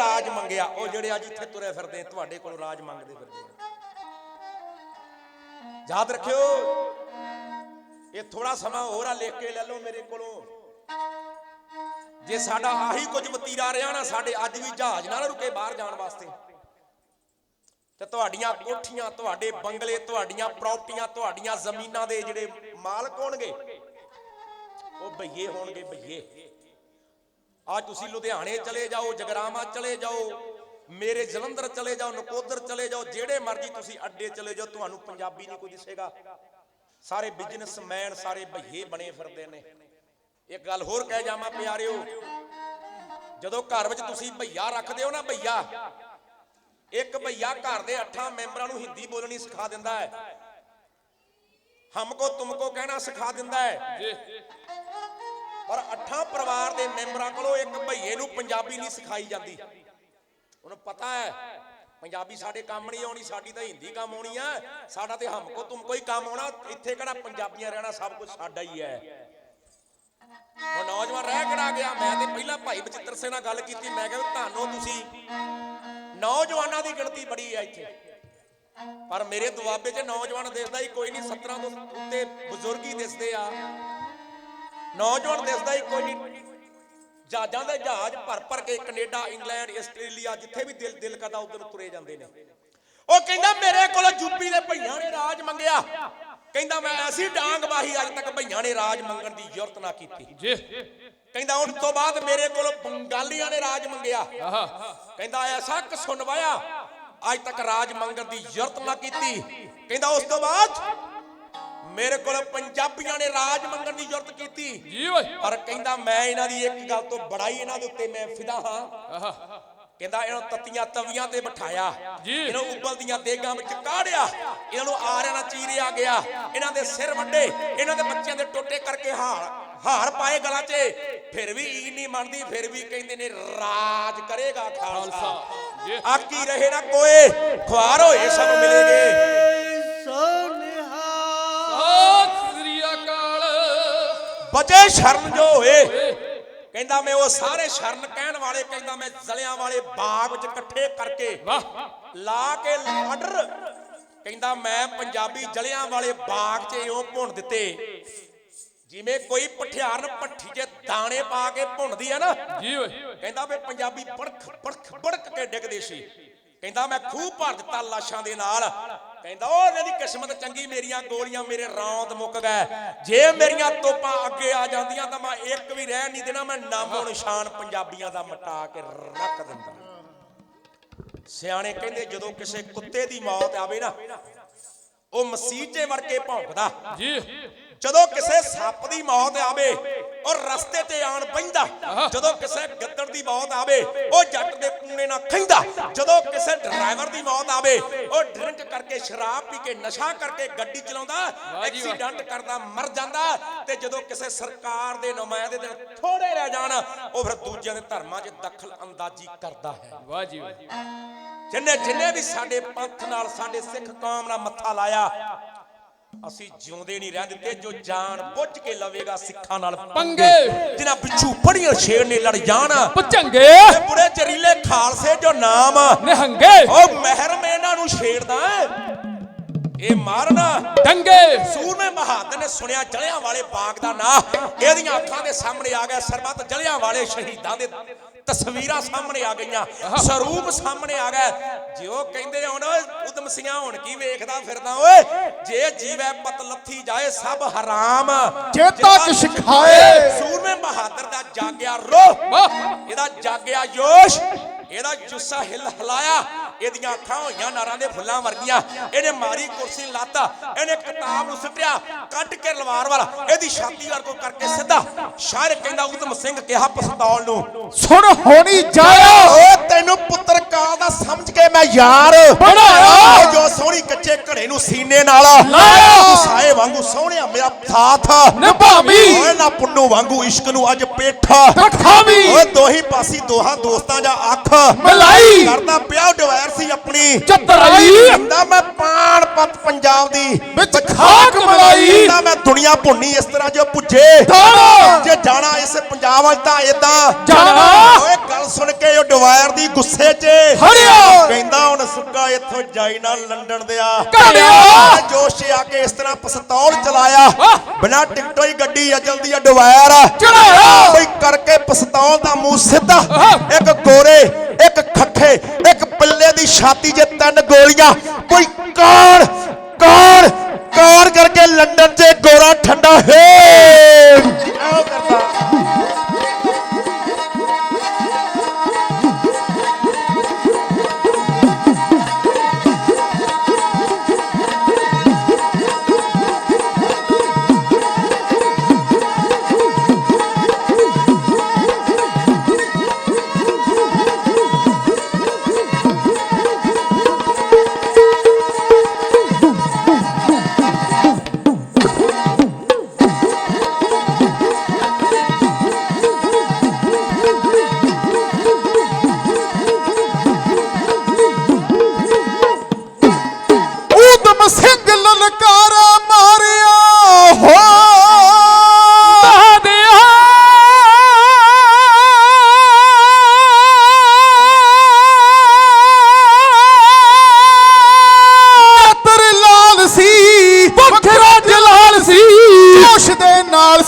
ਰਾਜ ਮੰਗਿਆ, ਉਹ ਜਿਹੜੇ ਅੱਜ ਇੱਥੇ ਤੁਰੇ ਫਿਰਦੇ ਤੁਹਾਡੇ ਕੋਲ ਰਾਜ ਮੰਗਦੇ ਫਿਰਦੇ ਯਾਦ ਰੱਖਿਓ, ਇਹ ਥੋੜਾ ਸਮਾਂ ਹੋਰ ਆ, ਲਿਖ ਕੇ ਲੈ ਲਓ ਮੇਰੇ ਕੋਲੋਂ। ਜੇ ਸਾਡਾ ਆਹੀ ਕੁਝ ਵਤੀਰਾ ਰਿਹਾ ਨਾ, ਸਾਡੇ ਅੱਜ ਵੀ ਜਹਾਜ਼ ਨਾ ਰੁਕੇ ਬਾਹਰ ਜਾਣ ਵਾਸਤੇ। ਤੇ ਤੁਹਾਡੀਆਂ ਕੋਠੀਆਂ, ਤੁਹਾਡੇ ਬੰਗਲੇ, ਤੁਹਾਡੀਆਂ ਪ੍ਰਾਪਰਟੀਆਂ, ਤੁਹਾਡੀਆਂ ਜ਼ਮੀਨਾਂ ਦੇ ਜਿਹੜੇ ਮਾਲਕ ਹੋਣਗੇ, ਉਹ ਭਈਏ ਹੋਣਗੇ ਭਈਏ ਅੱਜ ਤੁਸੀਂ ਲੁਧਿਆਣੇ ਚਲੇ ਜਾਓ ਜਗਰਾਮਾ ਚਲੇ ਜਾਓ, ਮੇਰੇ ਜਲੰਧਰ ਚਲੇ ਜਾਓ, ਨਕੋਦਰ ਚਲੇ ਜਾਓ, ਜਿਹੜੇ ਮਰਜ਼ੀ ਤੁਸੀਂ ਅੱਡੇ ਚਲੇ ਜਾਓ, ਤੁਹਾਨੂੰ ਪੰਜਾਬੀ ਨਹੀਂ ਕੋਈ ਦਿਸੇਗਾ। ਸਾਰੇ ਬਿਜ਼ਨਸਮੈਨ ਸਾਰੇ ਭਈਏ ਬਣੇ ਫਿਰਦੇ ਨੇ। ਇੱਕ ਗੱਲ ਹੋਰ ਕਹਿ ਜਾਵਾਂ ਪਿਆਰਿਓ, ਜਦੋਂ ਘਰ ਵਿੱਚ ਤੁਸੀਂ ਭਈਆ ਰੱਖਦੇ ਹੋ ਨਾ ਭਈਆ ਇੱਕ ਭਈਆ ਘਰ ਦੇ ਅੱਠਾਂ ਮੈਂਬਰਾਂ ਨੂੰ ਹਿੰਦੀ ਬੋਲਣੀ ਸਿਖਾ ਦਿੰਦਾ ਹੈ। ਹਮਕੋ ਤੁਮਕੋ ਕਹਿਣਾ ਸਿਖਾ ਦਿੰਦਾ ਹੈ। ਪਰ ਅੱਠਾਂ ਪਰਿਵਾਰ ਦੇ ਮੈਂਬਰਾਂ ਕੋਲੋਂ ਇੱਕ ਭਈਏ ਨੂੰ ਪੰਜਾਬੀ ਨਹੀਂ ਸਿਖਾਈ ਜਾਂਦੀ। ਉਹਨੂੰ ਪਤਾ ਹੈ, ਪੰਜਾਬੀ ਸਾਡੇ ਕੰਮ ਨਹੀਂ ਆਉਣੀ, ਸਾਡੀ ਤਾਂ ਹਿੰਦੀ ਕੰਮ ਆਉਣੀ ਆ। ਸਾਡਾ ਤੇ ਹਮਕੋ ਤੁਮਕੋ ਹੀ ਕੰਮ ਆਉਣਾ, ਇੱਥੇ ਕਿਹੜਾ ਪੰਜਾਬੀਆਂ ਰਹਿਣਾ, ਸਭ ਕੁਝ ਸਾਡਾ ਹੀ ਹੈ। ਹੁਣ ਨੌਜਵਾਨ ਰਹਿ ਕਿਹੜਾ ਗਿਆ? ਮੈਂ ਤੇ ਪਹਿਲਾਂ ਭਾਈ ਬਚਿੱਤਰ ਸਿੰਘ ਨਾਲ ਗੱਲ ਕੀਤੀ, ਮੈਂ ਕਿਹਾ ਵੀ ਤੁਹਾਨੂੰ ਤੁਸੀਂ। ਨੌਜਵਾਨਾਂ ਦੀ ਗਿਣਤੀ ਬੜੀ ਹੈ ਇੱਥੇ। ਪਰ ਮੇਰੇ ਦੁਆਬੇ 'ਚ ਨੌਜਵਾਨ ਦਿਸਦਾ ਹੀ ਕੋਈ ਨਹੀਂ 17 ਤੋਂ ਉੱਤੇ ਬਜ਼ੁਰਗ ਹੀ ਦਿਸਦੇ ਆ। ਨੌਜਵਾਨ ਦਿਸਦਾ ਹੀ ਕੋਈ ਨਹੀਂ। ਜਹਾਜ਼ਾਂ ਦੇ ਜਹਾਜ਼ ਭਰ ਭਰ ਕੇ ਕੈਨੇਡਾ ਇੰਗਲੈਂਡ ਆਸਟ੍ਰੇਲੀਆ ਜਿੱਥੇ ਵੀ ਦਿਲ ਦਿਲ ਕਰਦਾ ਉਧਰ ਤੁਰੇ ਜਾਂਦੇ ਨੇ। ਉਹ ਕਹਿੰਦਾ ਮੇਰੇ ਕੋਲ ਯੂਪੀ ਦੇ ਭਈਆਂ ਨੇ ਰਾਜ ਮੰਗਿਆ। ਕਹਿੰਦਾ ਮੈਂ ਐਸੀ ਡਾਂਗ ਵਾਹੀ ਅੱਜ ਤੱਕ ਭਈਆਂ ਨੇ ਰਾਜ ਮੰਗਣ ਦੀ ਜ਼ਰੂਰਤ ਨਾ ਕੀਤੀ। ਜੀ। ਕਹਿੰਦਾ ਉਸ ਤੋਂ ਬਾਅਦ ਮੇਰੇ ਕੋਲ ਬੰਗਾਲੀਆਂ ਨੇ ਰਾਜ ਮੰਗਿਆ। ਆਹਾ। ਕਹਿੰਦਾ ਐਸਾ ਸੁਣਵਾਇਆ ਅੱਜ ਤੱਕ ਰਾਜ ਮੰਗਣ ਦੀ ਜ਼ਰੂਰਤ ਨਾ ਕੀਤੀ। ਕਹਿੰਦਾ ਉਸ ਤੋਂ ਬਾਅਦ ਮੇਰੇ ਕੋਲ ਪੰਜਾਬੀਆਂ ਨੇ ਰਾਜ ਮੰਗਣ ਦੀ ਜ਼ਰੂਰਤ ਕੀਤੀ। ਜੀ ਓਏ। ਪਰ ਕਹਿੰਦਾ ਮੈਂ ਇਹਨਾਂ ਦੀ ਇੱਕ ਗੱਲ ਤੋਂ ਬੜਾ ਹੀ ਇਹਨਾਂ ਦੇ ਉੱਤੇ ਮੈਂ ਫਿਦਾ ਹਾਂ। ਆਹਾ। ਕਹਿੰਦਾ ਇਹਨਾਂ ਨੂੰ ਤੱਤੀਆਂ ਤਵੀਆਂ ਤੇ ਬਿਠਾਇਆ। ਜੀ। ਇਹਨਾਂ ਨੂੰ ਉਬਲਦੀਆਂ ਦੇਗਾਂ ਵਿੱਚ ਕਾੜਿਆ। ਇਹਨਾਂ ਨੂੰ ਆਰਿਆਂ ਨਾਲ ਚੀਰਿਆ ਗਿਆ। ਇਹਨਾਂ ਦੇ ਸਿਰ ਵੱਡੇ ਇਹਨਾਂ ਦੇ ਬੱਚਿਆਂ ਦੇ ਟੋਟੇ ਕਰਕੇ ਹਾਰ ਹਾਰ ਪਾਏ ਗਲਾਂ 'ਚ। ਫਿਰ ਵੀ ਈ ਨਹੀਂ ਮੰਨਦੀ ਫਿਰ ਵੀ ਕਹਿੰਦੇ ਨੇ ਰਾਜ ਕਰੇਗਾ ਖਾਲਸਾ। ਆਕੀ ਰਹੇ ਨਾ ਕੋਏ? ਖੁਆਰ ਹੋਏ ਸਭ ਮਿਲੇਗੇ ਸਤਿ ਬਚੇ ਸ਼ਰਨ ਜੋ ਹੋਏ। ਕਹਿੰਦਾ ਮੈਂ ਉਹ ਸਾਰੇ ਸ਼ਰਨ ਕਹਿਣ ਵਾਲੇ ਕਹਿੰਦਾ ਮੈਂ ਜ਼ਲਿਆਂ ਵਾਲੇ ਬਾਗ ਵਿੱਚ ਇਕੱਠੇ ਕਰਕੇ ਵਾਹ। ਲਾ ਕੇ ਲਾਡਰ ਕਹਿੰਦਾ ਮੈਂ ਪੰਜਾਬੀ ਜਲਿਆਂ ਵਾਲੇ ਬਾਗ 'ਚ ਇਉਂ ਭੁੰਨ ਦਿੱਤੇ। ਜਿਵੇਂ ਕੋਈ ਪਠਿਆਰਨ ਭੱਠੀ 'ਚ ਦਾਣੇ ਪਾ ਕੇ ਭੁੰਨਦੀ ਆ ਨਾ। ਜੀ ਓਏ। ਕਹਿੰਦਾ ਵੀ ਪੰਜਾਬੀ ਬੜਕ ਬੜਕ ਬੜਕ ਕੇ ਡਿੱਗਦੇ ਸੀ। ਕਹਿੰਦਾ ਮੈਂ ਖੂਹ ਭਰ ਦਿੱਤਾ ਲਾਸ਼ਾਂ ਦੇ ਨਾਲ। ਕਹਿੰਦਾ ਉਹ ਇਹਨਾਂ ਦੀ ਕਿਸਮਤ ਚੰਗੀ ਮੇਰੀਆਂ ਗੋਲੀਆਂ ਮੇਰੇ ਰੌਂਦ ਮੁੱਕ ਗਏ ਜੇ ਮੇਰੀਆਂ ਤੋਪਾਂ ਅੱਗੇ ਆ ਜਾਂਦੀਆਂ ਤਾਂ ਮੈਂ ਇੱਕ ਵੀ ਰਹਿ ਨਹੀਂ ਦੇਣਾ ਮੈਂ ਨਾਮੋ ਨਿਸ਼ਾਨ ਪੰਜਾਬੀਆਂ ਦਾ ਮਟਾ ਕੇ ਰੱਖ ਦਿੰਦਾ ਸਿਆਣੇ ਕਹਿੰਦੇ ਜਦੋਂ ਕਿਸੇ ਕੁੱਤੇ ਦੀ ਮੌਤ ਆਵੇ ਨਾ ਉਹ ਮਸੀਤੇ ਵੜ ਕੇ ਭੌਂਕਦਾ। ਜੀ। ਜਦੋਂ ਕਿਸੇ ਸੱਪ ਦੀ ਮੌਤ ਆਵੇ ਉਹ ਰਸਤੇ ਤੇ ਆਣ ਪੈਂਦਾ। ਜਦੋਂ ਕਿਸੇ ਗਿੱਦੜ ਦੀ ਮੌਤ ਆਵੇ ਉਹ ਜੱਟ ਦੇ ਪੂਣੇ ਨਾਲ ਖੈਂਦਾ ਜਦੋਂ ਕਿਸੇ ਡਰਾਈਵਰ ਦੀ ਮੌਤ ਆਵੇ ਉਹ ਡਰਿੰਕ ਕਰਕੇ ਸ਼ਰਾਬ ਪੀ ਕੇ ਨਸ਼ਾ ਕਰਕੇ ਗੱਡੀ ਚਲਾਉਂਦਾ। ਐਕਸੀਡੈਂਟ ਕਰਦਾ ਮਰ ਜਾਂਦਾ ਤੇ ਜਦੋਂ ਕਿਸੇ ਸਰਕਾਰ ਦੇ ਨੁਮਾਇੰਦੇ ਦੇ ਥੋੜੇ ਰਹਿ ਜਾਣ ਉਹ ਫਿਰ ਦੂਜਿਆਂ ਦੇ ਧਰਮਾਂ 'ਚ ਦਖਲ ਅੰਦਾਜ਼ੀ ਕਰਦਾ ਹੈ। ਵਾਹ ਜੀ ਵਾਹ। ਜਿੰਨੇ ਜਿੰਨੇ ਵੀ ਸਾਡੇ ਪੰਥ ਨਾਲ ਸਾਡੇ ਸਿੱਖ ਕੌਮ ਨਾਲ ਮੱਥਾ ਲਾਇਆ ਅਸੀਂ ਜਿਉਂਦੇ ਨਹੀਂ ਰਹਿ ਦਿੱਤੇ ਜੋ ਜਾਨ ਬੁੱਝ ਕੇ ਲਵੇਗਾ ਸਿੱਖਾਂ ਨਾਲ। ਪੰਗੇ। ਜਿਨ੍ਹਾਂ ਪਿੱਛੂ ਪੜੀਆਂ ਸ਼ੇਰ ਨੇ ਲੜ ਜਾਣ। ਇਹ ਬੁਰੇ ਜ਼ਰੀਲੇ ਖਾਲਸੇ ਜੋ ਨਾਮ। ਨਿਹੰਗੇ। ਉਹ ਮਹਿਰਮ ਇਹਨਾਂ ਨੂੰ ਛੇੜਦਾ। ਇਹ ਮਾਰਨਾ। ਡੰਗੇ ਸੂਰਮੇ ਬਹਾਦਰ ਨੇ ਸੁਣਿਆ ਜਲਿਆਂ ਵਾਲੇ ਬਾਗ ਦਾ ਨਾਂ। ਇਹਦੀਆਂ ਅੱਖਾਂ ਦੇ ਸਾਹਮਣੇ ਆ ਗਿਆ ਸਰਬੱਤ। ਜਲਿਆਂ ਵਾਲੇ ਸ਼ਹੀਦਾਂ ਦੇ ਤਸਵੀਰਾਂ ਸਾਹਮਣੇ ਆ ਗਈਆਂ। ਸਰੂਪ ਸਾਹਮਣੇ ਆ ਗਿਆ। ਜਿਉ ਕਹਿੰਦੇ ਹੁਣ ਉਦਮ ਸਿੰਘਾਂ ਹੁਣ ਕੀ ਵੇਖਦਾ ਫਿਰਦਾ? ਓਏ ਜੇ ਜੀਵੈ ਪਤ ਲੱਥੀ ਜਾਏ ਸਭ ਹਰਾਮ। ਜੇ ਤੱਕ ਸਿਖਾਏ। ਸੂਰਮੇ ਬਹਾਦਰ ਦਾ ਜਾਗਿਆ ਰੋਹ ਵਾਹ। ਇਹਦਾ ਜਾਗਿਆ ਜੋਸ਼ ਇਹਦਾ ਜੁੱਸਾ ਹਿਲ ਹਲਾਇਆ ਇਹਦੀਆਂ ਅੱਖਾਂ ਹੋਈਆਂ ਨਾਰਾਂ ਦੇ ਫੁੱਲਾਂ ਵਰਗੀਆਂ। ਇਹਨੇ ਮਾਰੀ ਕੁਰਸੀ ਲਾਤਾ ਇਹਨੇ ਕਿਤਾਬ ਨੂੰ ਸੁੱਟਿਆ ਕੱਢ ਕੇ ਲਵਾਰ ਵਾਲਾ। ਇਹਦੀ ਛਾਤੀ ਵਰਗੋ ਕਰਕੇ ਸਿੱਧਾ ਸ਼ਾਇਰ ਕਹਿੰਦਾ ਉਦਮ ਸਿੰਘ ਕਿਹਾ ਪਿਸਤੌਲ ਨੂੰ ਸੁਣ ਹੋਣੀ ਜਾਇਆ। ਓ ਤੈਨੂੰ ਪੁੱਤਰ ਕਾਲ ਦਾ ਸਮਝ ਕੇ ਮੈਂ ਯਾਰ। ਬਣਾਇਆ। ਜੋ ਸੋਹਣੀ ਕੱਚੇ ਘੜੇ ਨੂੰ ਸੀਨੇ ਨਾਲ। ਲਾਇਆ। ਵਾਂਗੂ ਸੋਹਣਿਆ ਮੇਰਾ ਸਾਥ। ਨਿਭਾਵੀਂ। ਓਏ ਨਾ ਪੁੰਨੂ ਵਾਂਗੂ ਇਸ਼ਕ ਨੂੰ ਅੱਜ ਪੇਠਾ। ਤਖਾਵੀ ਓਏ ਦੋਹੀ ਪਾਸੀ ਦੋਹਾਂ ਦੋਸਤਾਂ ਦਾ ਅੱਖ। ਮਲਾਈ। ਕਰਦਾ ਪਿਆ ਡਵੈਰ ਸੀ ਆਪਣੀ। ਚਤਰਾਈ। ਕਹਿੰਦਾ ਮੈਂ ਪਾਣ ਪੱਤ ਪੰਜਾਬ ਦੀ। ਵਿੱਚ ਖਾਕ ਮਲਾਈ। ਕਹਿੰਦਾ ਮੈਂ ਦੁਨੀਆ ਭੁੰਨੀ ਇਸ ਤਰ੍ਹਾਂ ਜੋ ਪੁੱਜੇ। ਦਾਣਾ। ਜੇ ਜਾਣਾ ਇਸ ਪੰਜਾਬ ਵੱਲ ਤਾਂ ਇਦਾਂ ਜਾਣਾ। ਓਏ ਗੱਲ ਸੁਣ ਕੇ ਉਹ ਡਵਾਇਰ ਦੀ ਗੁੱਸੇ 'ਚ ਹਰਿਆ। ਕਹਿੰਦਾ ਹੁਣ ਸੁੱਕਾ ਇੱਥੋਂ ਜਾਈ ਨਾ ਲੰਡਨ ਦਿਆ ਘੜਿਆ। ਜੋਸ਼ ਆ ਕੇ ਇਸ ਤਰ੍ਹਾਂ ਪਿਸਤੌਲ ਚਲਾਇਆ। ਬਿਨਾ ਟਿਕਟੋਂ ਹੀ ਗੱਡੀ ਅਜਲ ਦੀ ਆ ਡਵਾਇਰ ਚੜਾਇਆ। ਬਈ ਕਰਕੇ ਪਿਸਤੌਲ ਦਾ ਮੂੰਹ ਸਿੱਧਾ। ਇੱਕ ਗੋਰੇ ਇੱਕ ਖੱਖੇ ਇੱਕ ਪਿੱਲੇ ਦੀ ਛਾਤੀ 'ਚ ਤਿੰਨ ਗੋਲੀਆਂ ਕੋਈ ਕੌਣ ਕੌਣ ਕੌਣ ਕਰਕੇ ਲੰਡਨ 'ਚ ਗੋਰਾ ਠੰਡਾ ਹੈ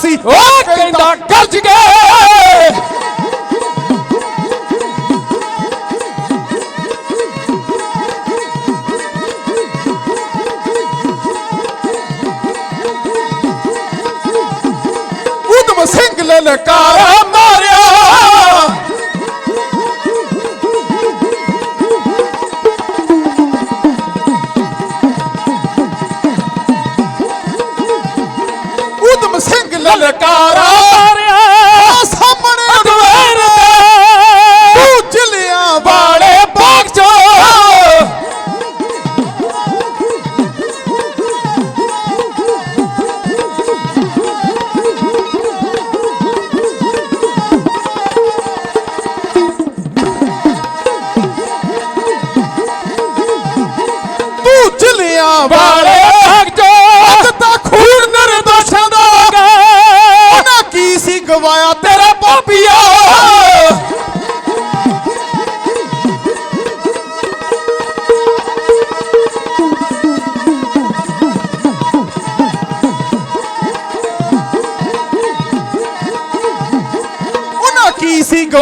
ਸੀ ਉਹ ਕਹਿੰਦਾ ਗੱਜ ਗਏ। ਊਧਮ ਸਿੰਘ ਲਲਕਾਰਾ ਕੀ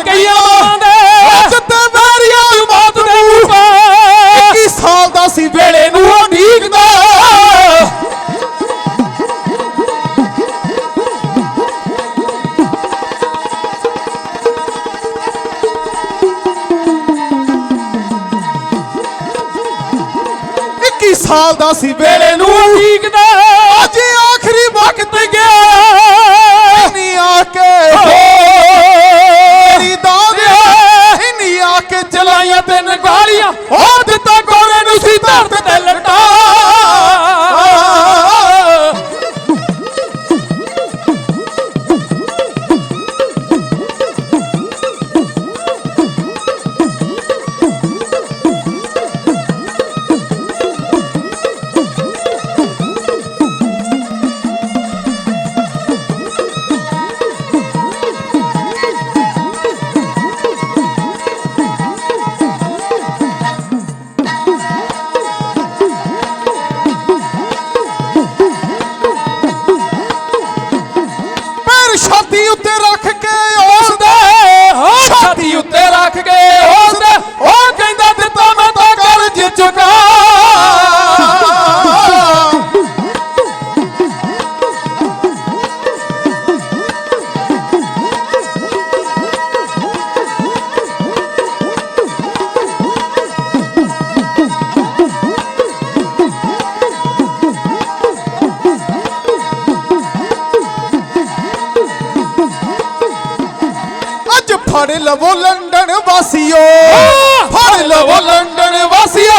ਕਈਆਂ ਕਈਆਂ ਦੇ ਅੱਜ ਤੇ ਵੈਰੀਆਂ ਮੌਤ ਦੇ ਉੱਪਰ 21 ਸਾਲ ਦਾ ਸੀ ਵੇਲੇ ਨੂੰ ਇੱਕੀ ਸਾਲ ਦਾ ਸੀ ਵੇਲੇ ਨੂੰ ਠੀਕਦਾ ਅੱਜ ਆਖਰੀ ਵਕਤ ਗਿਆ। ਇੰਨੀ ਆ ਕੇ happen ter பாரலவோ லண்டன் வாசியோ. பாரலவோ லண்டன் வாசியோ.